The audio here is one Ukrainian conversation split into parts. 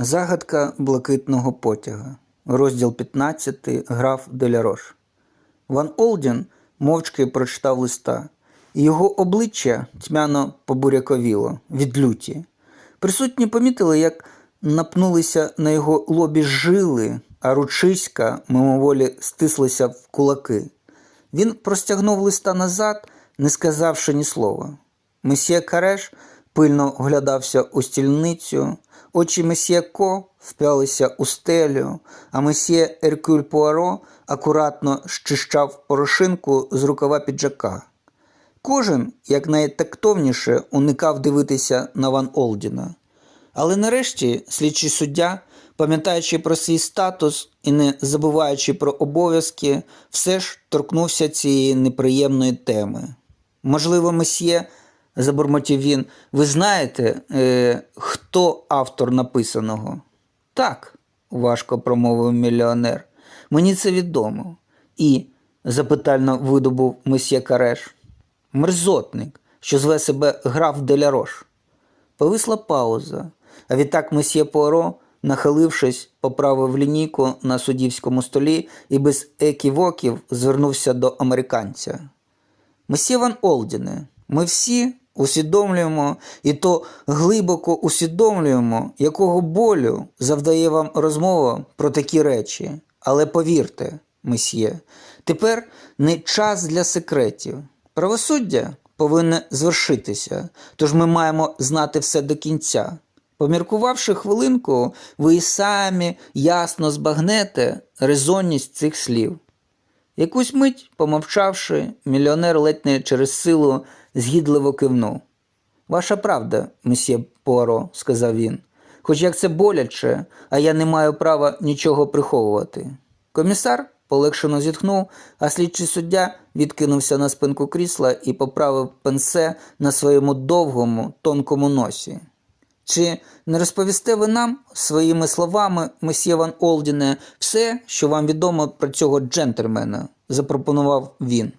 Загадка блакитного потяга. Розділ 15. Граф Делярош. Ван Олдін мовчки прочитав листа, і його обличчя тьмяно побуряковіло від люті. Присутні помітили, як напнулися на його лобі жили, а ручиська мимоволі стислися в кулаки. Він простягнув листа назад, не сказавши ні слова. Месьє Кареш пильно оглядався у стільницю, очі месьє Ко вп'ялися у стелю, а месьє Еркюль Пуаро акуратно щищав порошинку з рукава піджака. Кожен, як найтактовніше, уникав дивитися на Ван Олдіна. Але нарешті слідчий суддя, пам'ятаючи про свій статус і не забуваючи про обов'язки, все ж торкнувся цієї неприємної теми. Можливо, месьє, забурмотів він, ви знаєте, е, хто автор написаного? Так, важко промовив мільйонер. Мені це відомо. І, запитально видобув месьє Кареш, мерзотник, що зве себе граф Делярош. Повисла пауза, а відтак месьє Пуаро, нахилившись, поправив лінійку на суддівському столі і без еківоків звернувся до американця. Месьє Ван Олдіне, ми всі усвідомлюємо і то глибоко усвідомлюємо, якого болю завдає вам розмова про такі речі. Але повірте, месьє, тепер не час для секретів. Правосуддя повинне звершитися, тож ми маємо знати все до кінця. Поміркувавши хвилинку, ви і самі ясно збагнете резонність цих слів. Якусь мить, помовчавши, мільйонер ледь не через силу згідливо кивнув. Ваша правда, месьє Пуаро, сказав він, хоч як це боляче, а я не маю права нічого приховувати. Комісар полегшено зітхнув, а слідчий суддя відкинувся на спинку крісла і поправив пенсе на своєму довгому, тонкому носі. Чи не розповісте ви нам своїми словами, месьє Ван Олдіне, все, що вам відомо про цього джентльмена? запропонував він.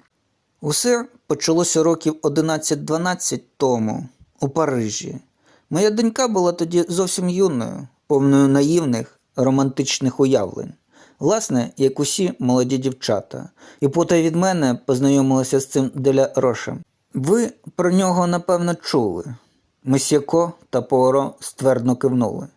Усе почалося років 11-12 тому у Парижі. Моя донька була тоді зовсім юною, повною наївних, романтичних уявлень. Власне, як усі молоді дівчата, і потай від мене познайомилася з цим Деля Рошем. Ви про нього, напевно, чули. Месьєко та Пуаро ствердно кивнули.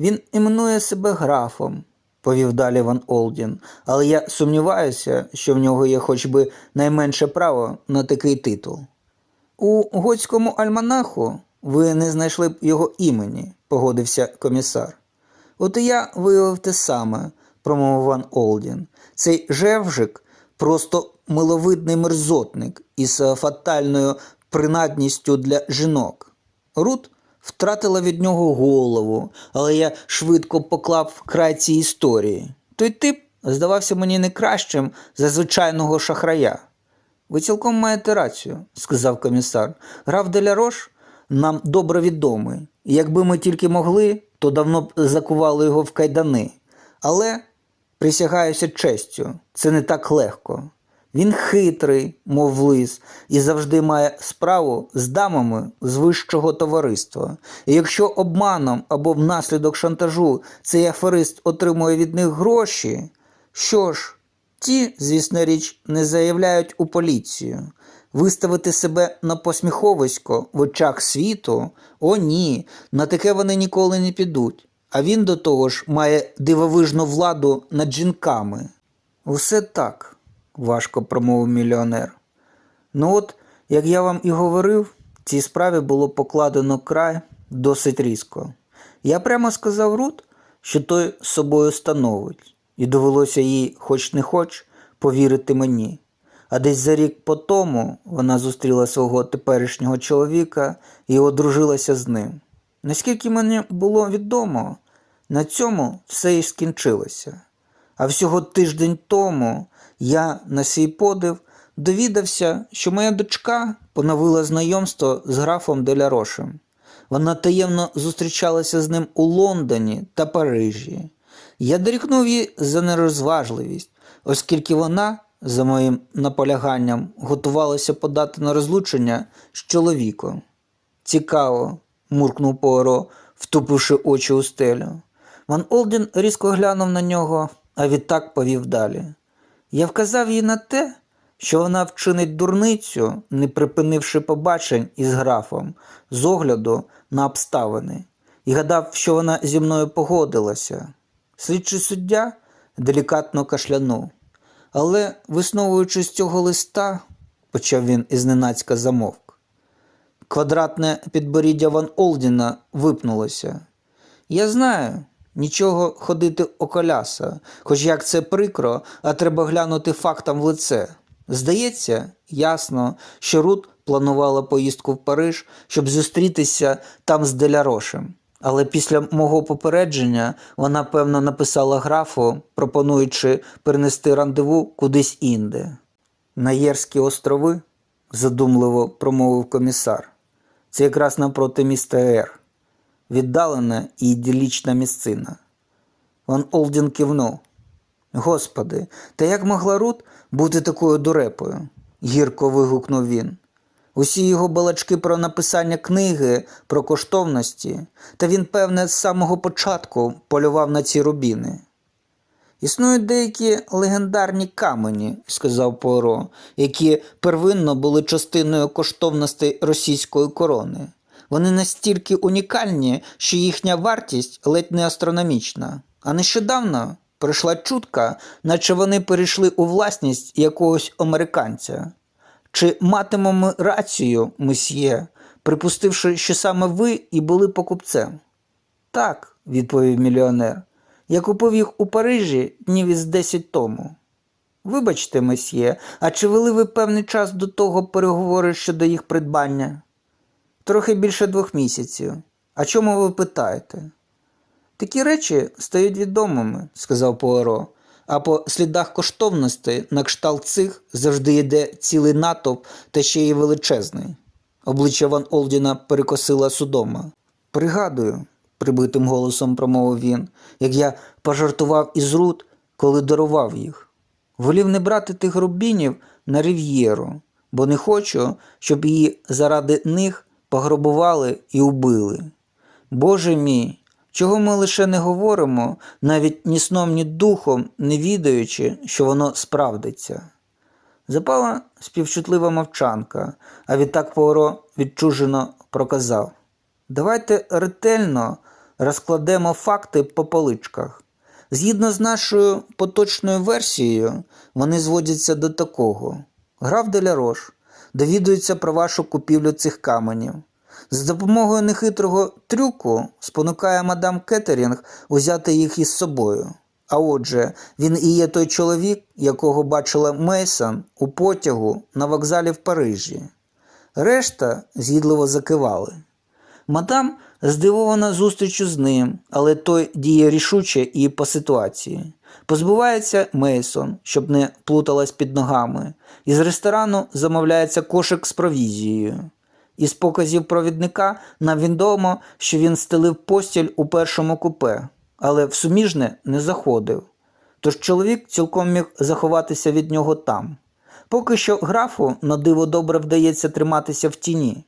Він іменує себе графом, повів далі Ван Олдін, але я сумніваюся, що в нього є хоч би найменше право на такий титул. У готському альманаху ви не знайшли б його імені, погодився комісар. От і я виявив те саме, промовив Ван Олдін. Цей жевжик просто миловидний мерзотник із фатальною принадністю для жінок. Рут втратила від нього голову, але я швидко поклав край цій історії. Той тип здавався мені не кращим за звичайного шахрая. Ви цілком маєте рацію, сказав комісар. Граф Делярош нам добре відомий. Якби ми тільки могли, то давно б закували його в кайдани. Але, присягаюся честю, це не так легко. Він хитрий, мов лис, і завжди має справу з дамами з вищого товариства. І якщо обманом або внаслідок шантажу цей аферист отримує від них гроші, що ж, ті, звісна річ, не заявляють у поліцію. Виставити себе на посміховисько в очах світу? О, ні, на таке вони ніколи не підуть. А він до того ж має дивовижну владу над жінками. Усе так, важко промовив мільйонер. Ну от, як я вам і говорив, цій справі було покладено край досить різко. Я прямо сказав Рут, що той собою становить, і довелося їй, хоч не хоч, повірити мені. А десь за рік по тому вона зустріла свого теперішнього чоловіка і одружилася з ним. Наскільки мені було відомо, на цьому все і скінчилося. А всього тиждень тому я на свій подив довідався, що моя дочка поновила знайомство з графом Делярошем. Вона таємно зустрічалася з ним у Лондоні та Парижі. Я дорікнув її за нерозважливість, оскільки вона, за моїм наполяганням, готувалася подати на розлучення з чоловіком. Цікаво, муркнув Пуаро, втупивши очі у стелю. Ван Олдін різко глянув на нього, а відтак повів далі. Я вказав їй на те, що вона вчинить дурницю, не припинивши побачень із графом з огляду на обставини, і гадав, що вона зі мною погодилася. Слідчий суддя делікатно кашлянув. Але, висновуючи з цього листа, почав він із ненацька замовк. Квадратне підборіддя Ван Олдіна випнулося. Я знаю, нічого ходити околяса, хоч як це прикро, а треба глянути фактам в лице. Здається, ясно, що Рут планувала поїздку в Париж, щоб зустрітися там з Делярошем. Але після мого попередження вона, певно, написала графу, пропонуючи перенести рандеву кудись інде. На Єрські острови, задумливо промовив комісар. Це якраз напроти міста Ер. Віддалена і ідилічна місцина. Ван Олдін кивнув. Господи, та як могла Рут бути такою дурепою? гірко вигукнув він. Усі його балачки про написання книги, про коштовності, та він, певне, з самого початку полював на ці рубіни. Існують деякі легендарні камені, сказав Поро, які первинно були частиною коштовностей російської корони. Вони настільки унікальні, що їхня вартість ледь не астрономічна. А нещодавно прийшла чутка, наче вони перейшли у власність якогось американця. Чи матимемо ми рацію, месьє, припустивши, що саме ви і були покупцем? Так, відповів мільйонер. Я купив їх у Парижі днів із 10 тому. Вибачте, месьє, а чи вели ви певний час до того переговори щодо їх придбання? Трохи більше двох місяців. А чому ви питаєте? Такі речі стають відомими, сказав Пуаро, а по слідах коштовностей на кшталт цих завжди йде цілий натовп та ще й величезний. Обличчя Ван Олдіна перекосила судома. Пригадую, прибитим голосом промовив він, як я пожартував із Рут, коли дарував їх. Волів не брати тих рубінів на рив'єру, бо не хочу, щоб її заради них пограбували і убили. Боже мій, чого ми лише не говоримо, навіть ні сном, ні духом, не відаючи, що воно справдиться. Запала співчутлива мовчанка, а відтак Пуаро відчужено проказав. Давайте ретельно розкладемо факти по поличках. Згідно з нашою поточною версією, вони зводяться до такого: граф Делярош довідується про вашу купівлю цих каменів. З допомогою нехитрого трюку спонукає мадам Кеттерінг узяти їх із собою. А отже, він і є той чоловік, якого бачила Мейсон у потягу на вокзалі в Парижі. Решта згідливо закивали. Мадам здивована зустрічю з ним, але той діє рішуче і по ситуації. Позбувається Мейсон, щоб не плуталась під ногами. Із ресторану замовляється кошик з провізією. Із показів провідника нам відомо, що він стелив постіль у першому купе, але в суміжне не заходив. Тож чоловік цілком міг заховатися від нього там. Поки що графу на диво добре вдається триматися в тіні.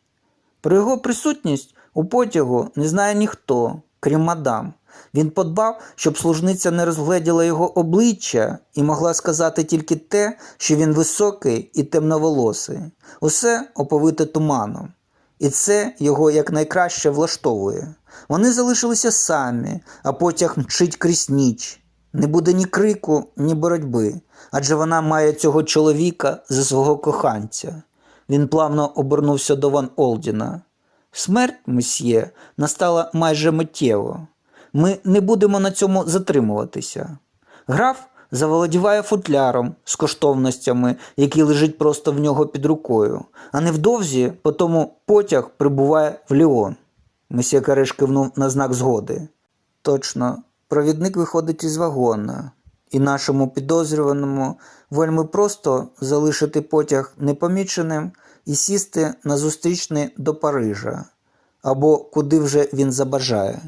Про його присутність у потягу не знає ніхто, крім мадам. Він подбав, щоб служниця не розгледіла його обличчя і могла сказати тільки те, що він високий і темноволосий, усе оповите туманом. І це його якнайкраще влаштовує. Вони залишилися самі, а потяг мчить крізь ніч. Не буде ні крику, ні боротьби, адже вона має цього чоловіка за свого коханця. Він плавно обернувся до Ван Олдіна. Смерть, месьє, настала майже миттєво. Ми не будемо на цьому затримуватися. Граф заволодіває футляром з коштовностями, який лежить просто в нього під рукою, а невдовзі потому потяг прибуває в Ліон. Месьє Кареш кивнув на знак згоди. Точно, провідник виходить із вагона, і нашому підозрюваному вельми просто залишити потяг непоміченим і сісти на зустрічний до Парижа або куди вже він забажає.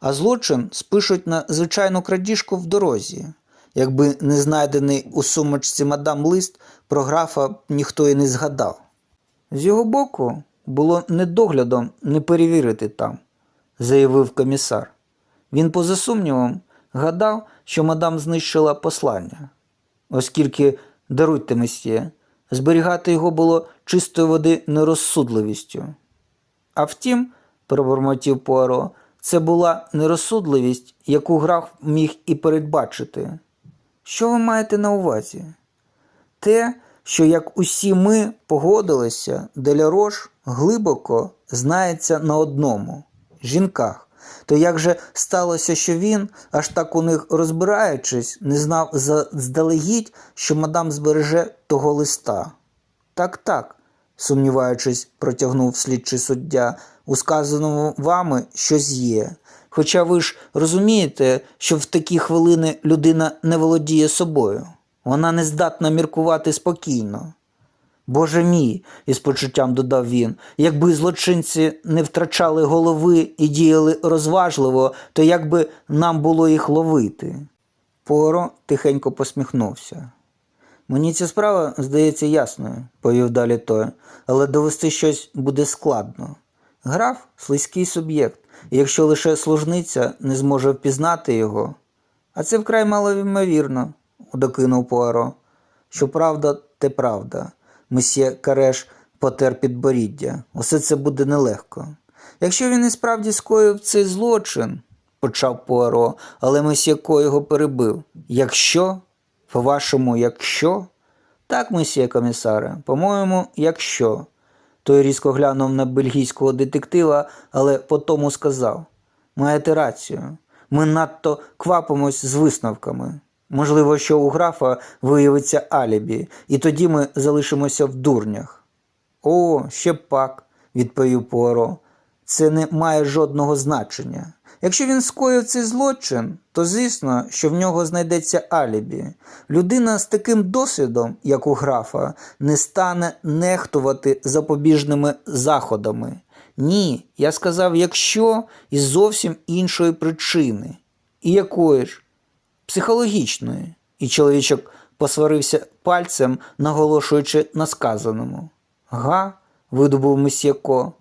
А злочин спишуть на звичайну крадіжку в дорозі, якби не знайдений у сумочці мадам лист про графа ніхто і не згадав. З його боку було недоглядом не перевірити там, заявив комісар. Він, поза сумнівом, гадав, що мадам знищила послання, оскільки, даруйте месьє, зберігати його було чистої води нерозсудливістю. А втім, пробормотів Пуаро, це була нерозсудливість, яку граф міг і передбачити. Що ви маєте на увазі? Те, що як усі ми погодилися, Делярош глибоко знається на одному жінках. То як же сталося, що він, аж так у них розбираючись, не знав заздалегідь, що мадам збереже того листа? Так, так, сумніваючись, протягнув слідчий суддя, у сказаному вами щось є. Хоча ви ж розумієте, що в такі хвилини людина не володіє собою. Вона не здатна міркувати спокійно. Боже мій, із почуттям додав він, якби злочинці не втрачали голови і діяли розважливо, то як би нам було їх ловити? Поро тихенько посміхнувся. Мені ця справа здається ясною, повів далі той, але довести щось буде складно. Граф слизький суб'єкт, і якщо лише служниця не зможе впізнати його, а це вкрай малоймовірно, докинув Пуаро. Щоправда, те правда. Месьє Кареш потер підборіддя. Усе це буде нелегко. Якщо він і справді скоїв цей злочин, почав Пуаро, але месьє Ко його перебив. Якщо? По-вашому, якщо? Так, месьє комісаре, по-моєму, якщо. Той різко глянув на бельгійського детектива, але потому сказав: Маєте рацію. Ми надто квапимось з висновками. Можливо, що у графа виявиться алібі, і тоді ми залишимося в дурнях. О, ще пак, відповів Пуаро. Це не має жодного значення. Якщо він скоїв цей злочин, то звісно, що в нього знайдеться алібі. Людина з таким досвідом, як у графа, не стане нехтувати запобіжними заходами. Ні, я сказав, якщо із зовсім іншої причини. І якої ж? Психологічної. І чоловічок посварився пальцем, наголошуючи на сказаному. Га, видобув месьєко.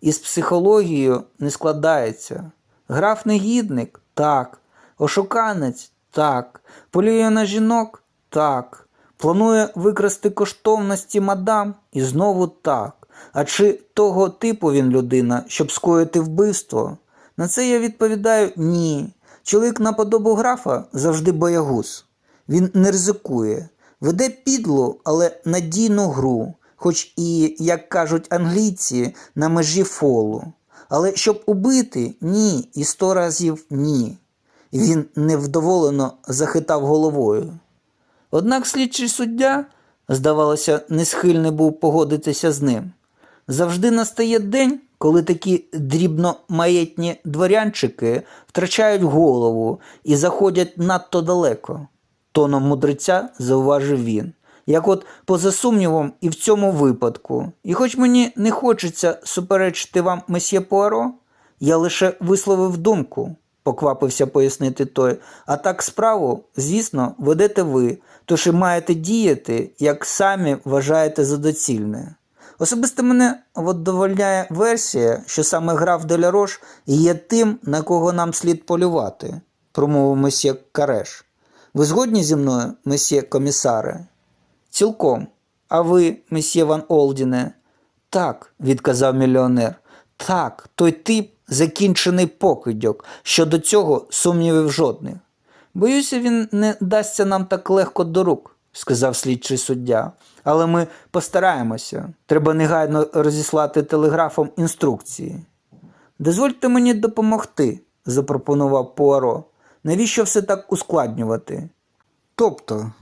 Із психологією не складається. Граф негідник? Так. Ошуканець? Так. Полює на жінок? Так. Планує викрасти коштовності мадам? І знову так. А чи того типу він людина, щоб скоїти вбивство? На це я відповідаю ні. Чоловік на подобу графа завжди боягуз. Він не ризикує, веде підлу, але надійну гру, хоч і, як кажуть англійці, на межі фолу. Але щоб убити ні, і сто разів ні. Він невдоволено захитав головою. Однак слідчий суддя, здавалося, не схильний був погодитися з ним. Завжди настає день, коли такі дрібномаєтні дворянчики втрачають голову і заходять надто далеко. Тоном мудреця зауважив він. Як от, поза сумнівом, і в цьому випадку. І хоч мені не хочеться суперечити вам, месьє Пуаро, я лише висловив думку, поквапився пояснити той. А так справу, звісно, ведете ви, тож і маєте діяти, як самі вважаєте за доцільне. Особисто мене задовольняє версія, що саме граф Делярош є тим, на кого нам слід полювати, промовив месьє Кареш. Ви згодні зі мною, месьє комісаре? Цілком. А ви, месьє Ван Олдіне? Так, відказав мільйонер. Так, той тип закінчений покидьок. Щодо цього сумнівів жодних. Боюся, він не дасться нам так легко до рук, сказав слідчий суддя. Але ми постараємося. Треба негайно розіслати телеграфом інструкції. Дозвольте мені допомогти, запропонував Пуаро. Навіщо все так ускладнювати? Тобто,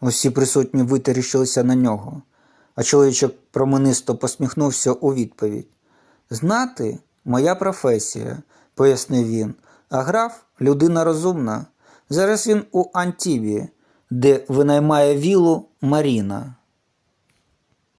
усі присутні витріщилися на нього, а чоловічок променисто посміхнувся у відповідь. Знати моя професія, пояснив він, а граф людина розумна. Зараз він у Антібі, де винаймає вілу Маріна.